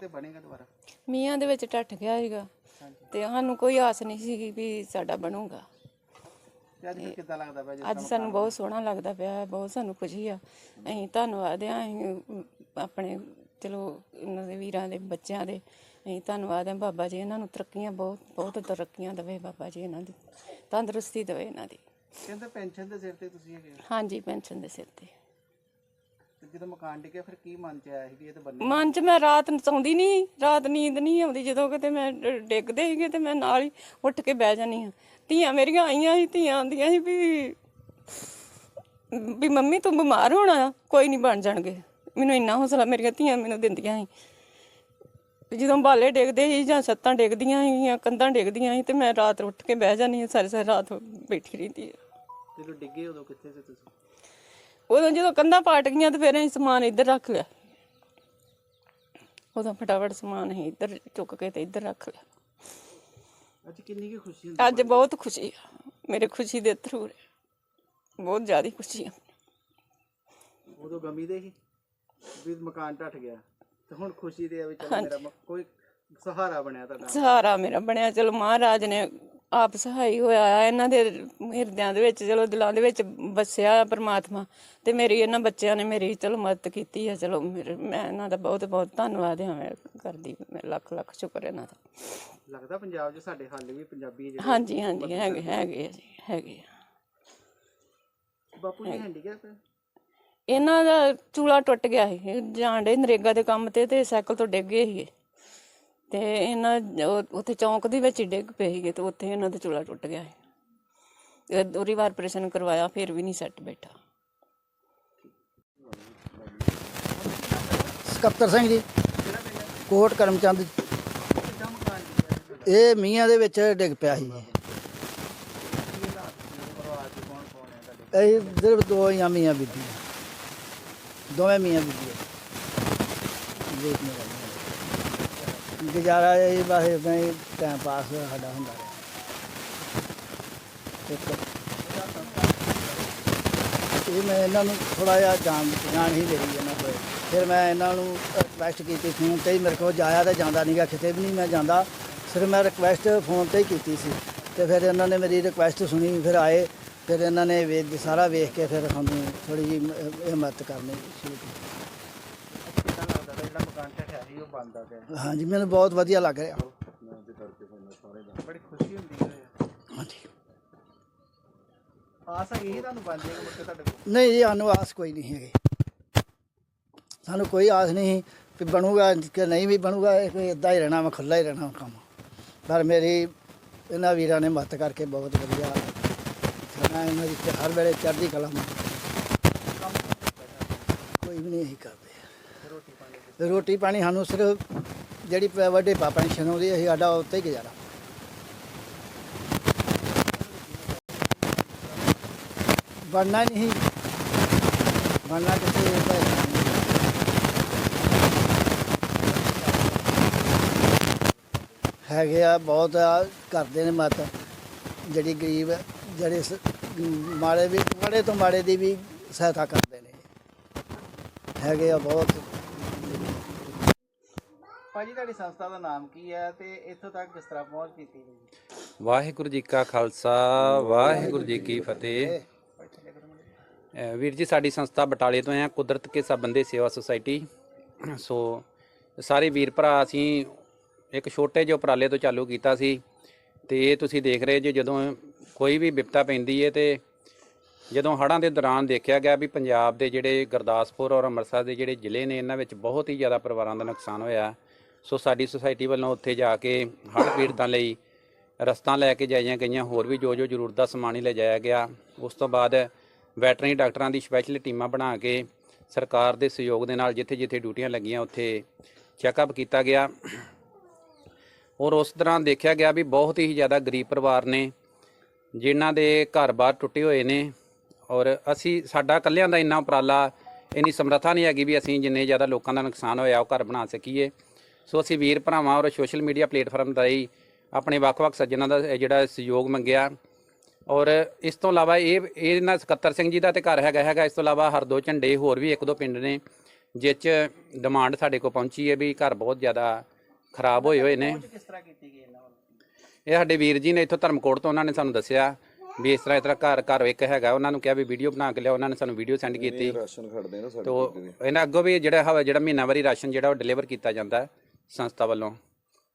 ਸੀ ਤੇ ਬਣੇਗਾ ਦੁਬਾਰਾ? ਮੀਆਂ ਦੇ ਵਿੱਚ ਟੱਟ ਗਿਆ ਸੀਗਾ ਤੇ ਸਾਨੂੰ ਕੋਈ ਆਸ ਨਹੀਂ ਸੀਗੀ ਵੀ ਸਾਡਾ ਬਣੂਗਾ। ਤੇ ਅੱਜ ਫਿਰ ਕਿੱਦਾਂ ਲੱਗਦਾ ਪਿਆ ਜਿਸ ਅੱਜ ਸਾਨੂੰ ਬਹੁਤ ਸੋਹਣਾ ਲੱਗਦਾ ਪਿਆ ਹੈ, ਬਹੁਤ ਸਾਨੂੰ ਖੁਸ਼ੀ ਆ। ਅਸੀਂ ਧੰਨਵਾਦ ਆ ਅਸੀਂ ਆਪਣੇ ਚਲੋ ਇਹਨਾਂ ਦੇ ਵੀਰਾਂ ਦੇ ਬੱਚਿਆਂ ਦੇ ਅਸੀਂ ਧੰਨਵਾਦ ਆ ਬਾਬਾ ਜੀ ਇਹਨਾਂ ਨੂੰ ਤਰੱਕੀਆਂ ਬਹੁਤ ਬਹੁਤ ਤਰੱਕੀਆਂ ਦੇਵੇ ਬਾਬਾ ਜੀ ਇਹਨਾਂ ਦੀ ਤੰਦਰੁਸਤੀ ਦੇਵੇ ਇਹਨਾਂ ਦੀ। ਕਹਿੰਦੇ ਪੈਨਸ਼ਨ ਦੇ ਸਿਰ ਤੇ ਤੁਸੀਂ ਹੈਗੇ ਹੋ। ਹਾਂਜੀ ਪੈਨਸ਼ਨ ਦੇ ਸਿਰ ਤੇ। ਜਦੋਂ ਮਕਾਨ ਡਿੱਗਿਆ ਫਿਰ ਕੀ ਮਨ ਚ ਆਇਆ ਸੀ ਵੀ ਇਹ ਤਾਂ ਬੰਨੇ ਮਨ 'ਚ ਮੈਂ ਰਾਤ ਨੂੰ ਸੌਂਦੀ ਨਹੀਂ ਰਾਤ ਨੀਂਦ ਨਹੀਂ ਆਉਂਦੀ ਜਦੋਂ ਕਿਤੇ ਮੈਂ ਡ- ਡਿੱਗਦੇ ਸੀਗੇ ਤੇ ਮੈਂ ਨਾਲ ਹੀ ਉੱਠ ਕੇ ਬਹਿ ਜਾਨੀ ਹਾਂ। ਧੀਆਂ ਮੇਰੀਆਂ ਆਈਆਂ ਸੀ ਧੀਆਂ ਆਂਦੀਆਂ ਸੀ ਵੀ ਵੀ ਮੰਮੀ ਤੂੰ ਬਿਮਾਰ ਹੋਣਾ ਆ, ਕੋਈ ਨਹੀਂ ਬਣ ਜਾਣਗੇ। ਮੈਨੂੰ ਇੰਨਾ ਹੌਸਲਾ ਮੇਰੀਆਂ ਧੀਆਂ ਮੈਨੂੰ ਦਿੰਦੀਆਂ ਸੀ। ਵੀ ਜਦੋਂ ਬਾਲੇ ਡਿੱਗਦੇ ਸੀ ਜਾਂ ਛੱਤਾਂ ਡਿੱਗਦੀਆਂ ਸੀ ਜਾਂ ਕੰਧਾਂ ਡਿੱਗਦੀਆਂ ਸੀ ਤੇ ਮੈਂ ਰਾਤ ਉੱਠ ਕੇ ਬਹਿ ਜਾਨੀ ਹਾਂ ਸਾਰੀ ਸਾਰੀ ਰਾਤ ਬੈਠੀ ਰਹਿੰਦੀ ਹਾਂ। ਜਦੋਂ ਡਿੱਗੇ ਉਦੋਂ ਕਿੱਥੇ ਸੀ ਤੁਸੀਂ? ਉਦੋਂ ਜਦੋਂ ਕੰਧਾਂ ਪਾਟ ਗਈਆਂ ਤੇ ਫਿਰ ਅਸੀਂ ਸਮਾਨ ਇੱਧਰ ਰੱਖ ਲਿਆ। ਉਦੋਂ ਫਟਾਫਟ ਸਮਾਨ ਅਸੀਂ ਇੱਧਰ ਚੁੱਕ ਕੇ ਤੇ ਇੱਧਰ ਰੱਖ ਲਿਆ। ਅੱਜ ਕਿੰਨੀ ਕੀ ਖੁਸ਼ੀ ਹੁੰਦੀ ਅੱਜ ਬਹੁਤ ਖੁਸ਼ੀ ਆ। ਮੇਰੇ ਖੁਸ਼ੀ ਦੇ ਥਰੂ ਬਹੁਤ ਜ਼ਿਆਦਾ ਖੁਸ਼ੀ ਆ। ਉਦੋਂ ਗਮੀ ਦੇ ਸੀ ਵੀ ਮਕਾਨ ਢੱਠ ਗਿਆ। ਤੇ ਹੁਣ ਖੁਸ਼ੀ ਦੇ ਆ ਵੀ ਚੱਲ ਮੇਰਾ ਮ- ਕੋਈ ਸਹਾਰਾ ਬਣਿਆ ਤੁਹਾਡਾ। ਸਹਾਰਾ ਮੇਰਾ ਬਣਿਆ। ਚਲੋ ਮਹਾਰਾਜ ਨੇ ਆਪ ਸਹਾਈ ਹੋਇਆ ਆ ਇਹਨਾਂ ਦੇ ਹਿਰਦਿਆਂ ਦੇ ਵਿੱਚ ਚਲੋ ਦਿਲਾਂ ਦੇ ਵਿੱਚ ਵਸਿਆ ਪ੍ਰਮਾਤਮਾ ਤੇ ਮੇਰੀ ਇਹਨਾਂ ਬੱਚਿਆਂ ਨੇ ਮੇਰੀ ਚਲੋ ਮਦਦ ਕੀਤੀ ਆ ਚਲੋ ਮੇਰੇ ਮੈਂ ਇਹਨਾਂ ਦਾ ਬਹੁਤ ਬਹੁਤ ਧੰਨਵਾਦ ਹਾਂ ਮੈਂ ਕਰਦੀ ਮੈਂ ਲੱਖ ਲੱਖ ਸ਼ੁਕਰ ਇਹਨਾਂ ਦਾ। ਲੱਗਦਾ ਪੰਜਾਬ 'ਚ ਸਾਡੇ ਹਾਲੇ ਵੀ ਪੰਜਾਬੀ ਜਿਹੜੇ ਹਾਂਜੀ ਹਾਂਜੀ ਹੈਗੇ ਹੈਗੇ ਆ ਜੀ ਹੈਗੇ ਆ। ਬਾਪੂ ਜੀ ਹੈਂਡੀਕੈਪ ਹੈ ਇਹਨਾਂ ਦਾ ਚੂਲਾ ਟੁੱਟ ਗਿਆ ਸੀ ਇਹ ਜਾਣ ਡੇ ਨਰੇਗਾ ਦੇ ਕੰਮ ਤੇ ਤੇ ਸਾਈਕਲ ਤੋਂ ਡਿੱਗ ਗਏ ਸੀਗੇ। ਤੇ ਇਹਨਾਂ ਉਹ- ਉੱਥੇ ਚੌਂਕ ਦੇ ਵਿੱਚ ਹੀ ਡਿੱਗ ਪਏ ਸੀਗੇ ਤੇ ਉੱਥੇ ਇਹਨਾਂ ਦਾ ਚੂਲਾ ਟੁੱਟ ਗਿਆ ਸੀ। ਤੇ ਵਾਰ ਆਪਰੇਸ਼ਨ ਕਰਵਾਇਆ, ਫਿਰ ਵੀ ਨਹੀਂ ਸੈੱਟ ਬੈਠਾ। ਸਕੱਤਰ ਸਿੰਘ ਜੀ, ਕੋਟ ਕਰਮਚੰਦ ਇਹ ਮੀਆਂ ਦੇ ਵਿੱਚ ਡਿੱਗ ਪਿਆ ਸੀ। ਜੀ। ਇਹ ਸਿਰਫ ਦੋ ਹੀ ਆ ਮੀਆਂ ਬੀਬੀ ਦੋਵੇਂ ਮੀਆਂ ਬੀਬੀ ਦੇਖ ਨਹੀਂ ਰਹੀ ਗੁਜ਼ਾਰਾ ਇਹ ਬਸ ਇਦਾਂ ਹੀ ਟਾਈਮ ਪਾਸ ਸਾਡਾ ਹੁੰਦਾ ਰਿਹਾ। ਇੱਕ ਇਹ ਮੈਂ ਇਹਨਾਂ ਨੂੰ ਥੋੜਾ ਜਿਹਾ ਜਾਣ ਜਾਣ ਹੀ ਮੇਰੀ ਇਹਨਾਂ ਕੋਲ। ਫਿਰ ਮੈਂ ਇਹਨਾਂ ਨੂੰ ਰਿਕਵੈਸਟ ਕੀਤੀ ਫੋਨ ਤੇ ਹੀ, ਮੇਰੇ ਕੋਲ ਜਾਇਆ ਤਾਂ ਜਾਂਦਾ ਨਹੀਂਗਾ ਕਿਤੇ ਵੀ ਨਹੀਂ ਮੈਂ ਜਾਂਦਾ। ਸਿਰਫ ਮੈਂ ਰਿਕਵੈਸਟ ਫੋਨ ਤੇ ਹੀ ਕੀਤੀ ਸੀ। ਤੇ ਫਿਰ ਇਹਨਾਂ ਨੇ ਮੇਰੀ ਰਿਕਵੈਸਟ ਸੁਣੀ, ਫਿਰ ਆਏ। ਫਿਰ ਇਹਨਾਂ ਨੇ ਵੇਖ, ਸਾਰਾ ਵੇਖ ਕੇ ਫਿਰ ਸਾਨੂੰ ਥੋੜੀ ਜਿਹੀ ਹਿੰਮਤ ਕਰਨੀ ਸ਼ੁਰੂ ਕੀਤੀ ਕਿੱਦਾਂ ਲੱਗਦਾ ਪਿਆ ਜਿਹੜਾ ਮਕਾਨ ਢੱਠਿਆ ਸੀ ਉਹ ਬਣਦਾ ਪਿਆ। ਹਾਂਜੀ ਮੈਨੂੰ ਬਹੁਤ ਵਧੀਆ ਲੱਗ ਰਿਹਾ। ਬੜੀ ਖੁਸ਼ੀ ਹੁੰਦੀ ਹੈ। ਹਾਂਜੀ। ਆਸ ਹੈਗੀ ਸੀ ਤੁਹਾਨੂੰ ਬਣ ਜਾਏਗਾ ਮੁੜ ਕੇ ਤੁਹਾਡੇ ਕੋਲ? ਨਹੀਂ ਜੀ ਸਾਨੂੰ ਆਸ ਕੋਈ ਨਹੀਂ ਹੈਗੀ। ਸਾਨੂੰ ਕੋਈ ਆਸ ਨਹੀਂ ਵੀ ਬਣੂਗਾ ਕਿ ਨਹੀਂ ਵੀ ਬਣੂਗਾ ਇਹ ਕੋਈ ਇਦਾਂ ਹੀ ਰਹਿਣਾ ਮੈਂ ਖੁੱਲਾ ਹੀ ਰਹਿਣਾ ਕੰਮ। ਪਰ ਮੇਰੀ ਇਹਨਾਂ ਵੀਰਾਂ ਨੇ ਮਦਦ ਕਰਕੇ ਬਹੁਤ ਵਧੀਆ ਮੈਂ ਇਹਨਾਂ ਦੀ ਹਰ ਵੇਲੇ ਚੜ੍ਹਦੀ ਕਲਾ ਮੈਂ ਕੋਈ ਵੀ ਨਹੀਂ ਇਹੀ ਕਰਦੇ। ਰੋਟੀ ਪਾਣੀ ਸਾਨੂੰ ਸਿਰਫ ਜਿਹੜੀ ਪ- ਵੱਡੇ ਪਾ ਪੈਨਸ਼ਨ ਆਉਂਦੀ ਹੈ ਸਾਡਾ ਉੱਤੇ ਹੀ ਗੁਜ਼ਾਰਾ। ਬਣਨਾ ਨਹੀਂ। ਬਣਨਾ ਕਿਸੇ ਇਹਦਾ ਹੀ ਨਹੀਂ। ਹੈਗੇ ਆ ਬਹੁਤ ਆ ਕਰਦੇ ਨੇ ਮਤ। ਜਿਹੜੀ ਗਰੀਬ ਹੈ, ਜਿਹੜੇ ਸ- ਮਾੜੇ ਵੀ ਮਾੜੇ ਤੋਂ ਮਾੜੇ ਦੀ ਵੀ ਸਹਾਇਤਾ ਕਰਦੇ ਨੇ। ਹੈਗੇ ਆ ਬਹੁਤ। ਭਾਜੀ ਤੁਹਾਡੀ ਸੰਸਥਾ ਦਾ ਨਾਮ ਕੀ ਹੈ ਤੇ ਇੱਥੋਂ ਤੱਕ ਕਿਸ ਤਰ੍ਹਾਂ ਪਹੁੰਚ ਕੀਤੀ ਗਈ? ਵਾਹਿਗੁਰੂ ਜੀ ਕਾ ਖਾਲਸਾ ਵਾਹਿਗੁਰੂ ਜੀ ਕੀ ਫਤਿਹ। ਅਹ ਵੀਰ ਜੀ ਸਾਡੀ ਸੰਸਥਾ ਬਟਾਲੇ ਤੋਂ ਹੈ ਕੁਦਰਤ ਕੇ ਸਬੰਧੇ ਸੇਵਾ ਸੁਸਾਇਟੀ। ਸੋ ਸਾਰੇ ਵੀਰ ਭਰਾ ਅਸੀਂ ਇੱਕ ਛੋਟੇ ਜਿਹੇ ਉਪਰਾਲੇ ਤੋਂ ਚਾਲੂ ਕੀਤਾ ਸੀ। ਤੇ ਇਹ ਤੁਸੀਂ ਦੇਖ ਰਹੇ ਜੇ ਜਦੋਂ ਕੋਈ ਵੀ ਵਿਪਤਾ ਪੈਂਦੀ ਹੈ ਤੇ ਜਦੋਂ ਹੜ੍ਹਾਂ ਦੇ ਦੌਰਾਨ ਦੇਖਿਆ ਗਿਆ ਵੀ ਪੰਜਾਬ ਦੇ ਜਿਹੜੇ ਗੁਰਦਾਸਪੁਰ ਔਰ ਅੰਮ੍ਰਿਤਸਰ ਦੇ ਜਿਹੜੇ ਜ਼ਿਲ੍ਹੇ ਨੇ, ਇਹਨਾਂ ਵਿੱਚ ਬਹੁਤ ਹੀ ਜ਼ਿਆਦਾ ਪਰਿਵਾਰਾਂ ਦਾ ਨੁਕਸਾਨ ਹੋਇਆ। ਸੋ ਸਾਡੀ ਸੁਸਾਇਟੀ ਵੱਲੋਂ ਉੱਥੇ ਜਾ ਕੇ ਹੜ੍ਹ ਪੀੜਤਾਂ ਲਈ ਰਸਤਾ ਲੈ ਕੇ ਜਾਈਆਂ ਗਈਆਂ, ਹੋਰ ਵੀ ਜੋ ਜੋ ਜ਼ਰੂਰਤ ਦਾ ਸਮਾਨ ਹੀ ਲਿਜਾਇਆ ਗਿਆ। ਉਸ ਤੋਂ ਬਾਅਦ ਵੈਟਰਨਰੀ ਡਾਕਟਰਾਂ ਦੀ ਸਪੈਸ਼ਲ ਟੀਮਾਂ ਬਣਾ ਕੇ ਸਰਕਾਰ ਦੇ ਸਹਿਯੋਗ ਦੇ ਨਾਲ ਜਿੱਥੇ ਜਿੱਥੇ ਡਿਊਟੀਆਂ ਲੱਗੀਆਂ, ਉੱਥੇ ਚੈੱਕਅਪ ਕੀਤਾ ਗਿਆ। ਔਰ ਉਸ ਦੌਰਾਨ ਦੇਖਿਆ ਗਿਆ ਵੀ ਬਹੁਤ ਹੀ ਜ਼ਿਆਦਾ ਗਰੀਬ ਪਰਿਵਾਰ ਨੇ, ਜਿਨ੍ਹਾਂ ਦੇ ਘਰ-ਬਾਰ ਟੁੱਟੇ ਹੋਏ ਨੇ। ਔਰ ਅਸੀਂ ਸਾਡਾ ਕੱਲਿਆਂ ਦਾ ਇੰਨਾ ਉਪਰਾਲਾ ਇੰਨੀ ਸਮਰੱਥਾ ਨਹੀਂ ਹੈਗੀ ਵੀ ਅਸੀਂ ਜਿੰਨੇ ਜ਼ਿਆਦਾ ਲੋਕਾਂ ਦਾ ਨੁਕਸਾਨ ਹੋਇਆ ਉਹ ਘਰ ਬਣਾ ਸਕੀਏ। ਸੋ ਅਸੀਂ ਵੀਰ ਭਰਾਵਾਂ ਔਰ ਸੋਸ਼ਲ ਮੀਡੀਆ ਪਲੇਟਫਾਰਮ ਰਾਹੀਂ ਆਪਣੇ ਵੱਖ-ਵੱਖ ਸੱਜਣਾਂ ਦਾ ਜਿਹੜਾ ਸਹਿਯੋਗ ਮੰਗਿਆ। ਔਰ ਇਸ ਤੋਂ ਇਲਾਵਾ ਇਹ ਇਹ ਨਾ ਸਕੱਤਰ ਸਿੰਘ ਜੀ ਦਾ ਤੇ ਘਰ ਹੈਗਾ ਹੈਗਾ। ਇਸ ਤੋਂ ਇਲਾਵਾ ਹਰਦੋ ਝੰਡੇ ਹੋਰ ਵੀ ਇੱਕ ਦੋ ਪਿੰਡ ਨੇ ਜਿਸ 'ਚ ਡਿਮਾਂਡ ਸਾਡੇ ਕੋਲ ਪਹੁੰਚੀ ਹੈ ਵੀ ਘਰ ਬਹੁਤ ਜ਼ਿਆਦਾ ਖਰਾਬ ਹੋਏ ਹੋਏ ਨੇ। ਪਹੁੰਚ ਕਿਸ ਤਰ੍ਹਾਂ ਕੀਤੀ ਗਈ ਇਹਨਾਂ ਵੱਲੋਂ? ਇਹ ਸਾਡੇ ਵੀਰ ਜੀ ਨੇ ਇੱਥੋਂ ਧਰਮਕੋਟ ਤੋਂ ਉਹਨਾਂ ਨੇ ਸਾਨੂੰ ਦੱਸਿਆ। ਵੀ ਇਸ ਤਰ੍ਹਾਂ ਇਸ ਤਰ੍ਹਾਂ ਘਰ ਘਰ ਇੱਕ ਹੈਗਾ ਉਹਨਾਂ ਨੂੰ ਕਿਹਾ ਵੀ ਵੀਡੀਓ ਬਣਾ ਕੇ ਲਿਆਓ ਉਹਨਾਂ ਨੇ ਸਾਨੂੰ ਵੀਡੀਓ ਸੈਂਡ ਕੀਤੀ। ਰਾਸ਼ਨ ਖੜਦੇ ਨਾ ਸਾਡੇ ਤੋ ਇਹਨਾਂ ਅੱਗੋਂ ਵੀ ਜਿਹੜਾ ਹਵਾ ਜਿਹੜਾ ਮਹੀਨਾਵਾਰੀ ਰਾਸ਼ਨ ਜਿਹੜਾ ਉਹ ਡਿਲੀਵਰ ਕੀਤਾ ਜਾਂਦਾ ਹੈ ਸੰਸਥਾ ਵੱਲੋਂ।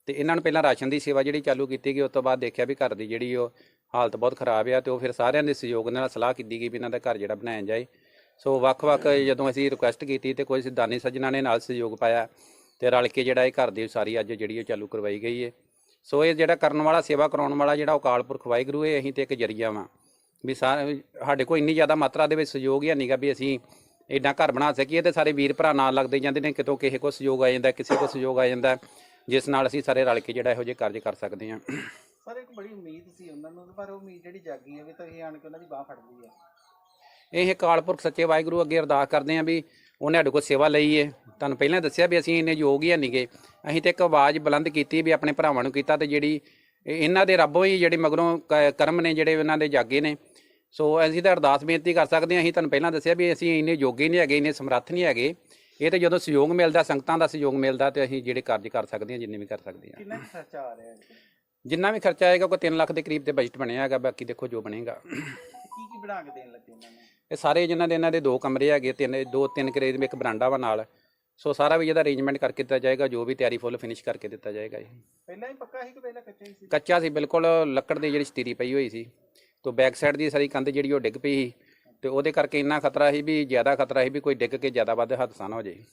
ਤੇ ਇਹਨਾਂ ਨੂੰ ਪਹਿਲਾਂ ਰਾਸ਼ਨ ਦੀ ਸੇਵਾ ਜਿਹੜੀ ਚਾਲੂ ਕੀਤੀ ਗਈ ਉਸ ਤੋਂ ਬਾਅਦ ਦੇਖਿਆ ਵੀ ਘਰ ਦੀ ਜਿਹੜੀ ਉਹ ਹਾਲਤ ਬਹੁਤ ਖਰਾਬ ਆ ਤੇ ਉਹ ਫਿਰ ਸਾਰਿਆਂ ਦੇ ਸਹਿਯੋਗ ਨਾਲ ਸਲਾਹ ਕੀਤੀ ਗਈ ਵੀ ਇਹਨਾਂ ਦਾ ਘਰ ਜਿਹੜਾ ਬਣਾਇਆ ਜਾਏ। ਸੋ ਵੱਖ-ਵੱਖ ਜਦੋਂ ਅਸੀਂ ਰਿਕੁਐਸਟ ਕੀਤੀ ਤੇ ਕੁਝ ਦਾਨੀ ਸੱਜਣਾ ਨੇ ਨਾਲ ਸਹਿਯੋਗ ਪਾਇਆ ਤੇ ਰਲ ਕੇ ਜਿਹੜਾ ਇਹ ਘਰ ਦੀ ਸਾਰੀ ਅੱਜ ਜਿਹੜੀ ਉਹ ਚਾਲੂ ਕਰਵਾਈ ਗਈ ਹੈ ਸੋ ਇਹ ਜਿਹੜਾ ਕਰਨ ਵਾਲਾ ਸੇਵਾ ਕਰਾਉਣ ਵਾਲਾ ਜਿਹੜਾ ਅਕਾਲ ਪੁਰਖ ਵਾਹਿਗੁਰੂ ਇਹ ਅਸੀਂ ਤੇ ਇੱਕ ਜਰੀਆ ਵਾਂ। ਵੀ ਸਾਰੇ ਸਾਡੇ ਕੋਲ ਇੰਨੀ ਜ਼ਿਆਦਾ ਮਾਤਰਾ ਦੇ ਵਿੱਚ ਸਹਿਯੋਗ ਹੀ ਨਹੀਂਗਾ ਵੀ ਅਸੀਂ ਐਡਾ ਘਰ ਬਣਾ ਸਕੀਏ ਤੇ ਸਾਰੇ ਵੀਰ ਭਰਾ ਨਾਲ ਲੱਗਦੇ ਜਾਂਦੇ ਨੇ ਕਿਤੋਂ ਕਿਸੇ ਕੋ ਸਹਿਯੋਗ ਆ ਜਾਂਦਾ ਕਿਸੇ ਕੋ ਸਹਿਯੋਗ ਆ ਜਾਂਦਾ ਜਿਸ ਨਾਲ ਅਸੀਂ ਸਾਰੇ ਰਲ ਕੇ ਜਿਹੜਾ ਇਹੋ ਜਿਹੇ ਕਾਰਜ ਕਰ ਸਕਦੇ ਹਾਂ। ਸਰ ਇੱਕ ਬੜੀ ਉਮੀਦ ਸੀ ਉਹਨਾਂ ਨੂੰ ਪਰ ਉਹ ਉਮੀਦ ਜਿਹੜੀ ਜਾਗੀ ਹੈ ਵੀ ਤੁਸੀਂ ਆਣ ਕੇ ਉਹਨਾਂ ਦੀ ਬਾਹ ਫੜ ਲਈ ਹੈ ਇਹ ਅਕਾਲ ਪੁਰਖ ਸੱਚੇ ਵਾਹਿਗੁਰੂ ਅੱਗੇ ਅਰਦਾਸ ਕਰਦੇ ਹਾਂ ਵੀ ਉਹਨੇ ਸਾਡੇ ਕੋਲ ਸੇਵਾ ਲਈ ਏ। ਤੁਹਾਨੂੰ ਪਹਿਲਾਂ ਦੱਸਿਆ ਵੀ ਅਸੀਂ ਇੰਨੇ ਯੋਗ ਹੀ ਨਹੀਂਗੇ ਅਸੀਂ ਤੇ ਇੱਕ ਆਵਾਜ਼ ਬੁਲੰਦ ਕੀਤੀ ਵੀ ਆਪਣੇ ਭਰਾਵਾਂ ਨੂੰ ਕੀਤਾ ਤੇ ਜਿਹੜੀ ਇਹ- ਇਹਨਾਂ ਦੇ ਰੱਬੋਂ ਹੀ ਜਿਹੜੇ ਮਗਰੋਂ ਕਰਮ ਨੇ ਜਿਹੜੇ ਉਹਨਾਂ ਦੇ ਜਾਗੇ ਨੇ। ਸੋ ਅਸੀਂ ਤਾਂ ਅਰਦਾਸ ਬੇਨਤੀ ਕਰ ਸਕਦੇ ਹਾਂ ਅਸੀਂ ਤੁਹਾਨੂੰ ਪਹਿਲਾਂ ਦੱਸਿਆ ਵੀ ਅਸੀਂ ਇੰਨੇ ਯੋਗੇ ਨਹੀਂ ਹੈਗੇ ਇੰਨੇ ਸਮਰੱਥ ਨਹੀਂ ਹੈਗੇ। ਇਹ ਤੇ ਜਦੋਂ ਸਹਿਯੋਗ ਮਿਲਦਾ ਸੰਗਤਾਂ ਦਾ ਸਹਿਯੋਗ ਮਿਲਦਾ ਤੇ ਅਸੀਂ ਜਿਹੜੇ ਕਾਰਜ ਕਰ ਸਕਦੇ ਹਾਂ ਜਿੰਨੇ ਵੀ ਕਰ ਸਕਦੇ ਹਾਂ। ਕਿੰਨਾ ਖਰਚਾ ਆ ਰਿਹਾ ਹੈ ਜਿੰਨਾ ਵੀ ਖਰਚਾ ਆਏਗਾ ਕੋਈ 3 ਲੱਖ ਦੇ ਕਰੀਬ ਤੇ ਬਜਟ ਬਣਿਆ ਹੈਗਾ ਬਾਕੀ ਦੇਖੋ ਜੋ ਬਣੇਗਾ। ਕੀ ਕੀ ਬਣਾ ਕੇ ਦੇਣ ਲੱਗੇ ਉਹਨਾਂ ਨੂੰ? ਇਹ ਸਾਰੇ ਜਿਨ੍ਹਾਂ ਦੇ ਇਹਨਾਂ ਦੇ ਦੋ ਕਮਰੇ ਹੈਗੇ ਤਿੰਨ ਦੋ ਤਿੰਨ ਕਰੇ ਦੇ ਇੱਕ ਬਰਾਂਡਾ ਵਾ ਨਾਲ। ਸੋ ਸਾਰਾ ਵੀ ਇਹਦਾ ਅਰੇਂਜਮੈਂਟ ਕਰਕੇ ਦਿੱਤਾ ਜਾਏਗਾ ਜੋ ਵੀ ਤਿਆਰੀ ਫੁੱਲ ਫਿਨਿਸ਼ ਕਰਕੇ ਦਿੱਤਾ ਜਾਏਗਾ ਜੀ ਪਹਿਲਾਂ ਹੀ ਪੱਕਾ ਸੀ ਕਿ ਪਹਿਲਾਂ ਕੱਚਾ ਹੀ ਸੀ? ਕੱਚਾ ਸੀ ਬਿਲਕੁਲ ਲੱਕੜ ਦੀ ਜਿਹੜੀ ਸਟੀਰੀ ਪਈ ਹੋਈ ਸੀ। ਤੋਂ ਬੈਕ ਸਾਈਡ ਦੀ ਸਾਰੀ ਕੰਧ ਜਿਹੜੀ ਉਹ ਡਿੱਗ ਪਈ ਸੀ। ਤੇ ਉਹਦੇ ਕਰਕੇ ਇੰਨਾ ਖਤਰਾ ਸੀ ਵੀ ਜ਼ਿਆਦਾ ਖਤਰਾ ਸੀ ਵੀ ਕੋਈ ਡਿੱਗ ਕੇ ਜ਼ਿਆਦਾ ਵੱਧ ਹਾਦਸਾ ਨਾ ਹੋ ਜਾਏ।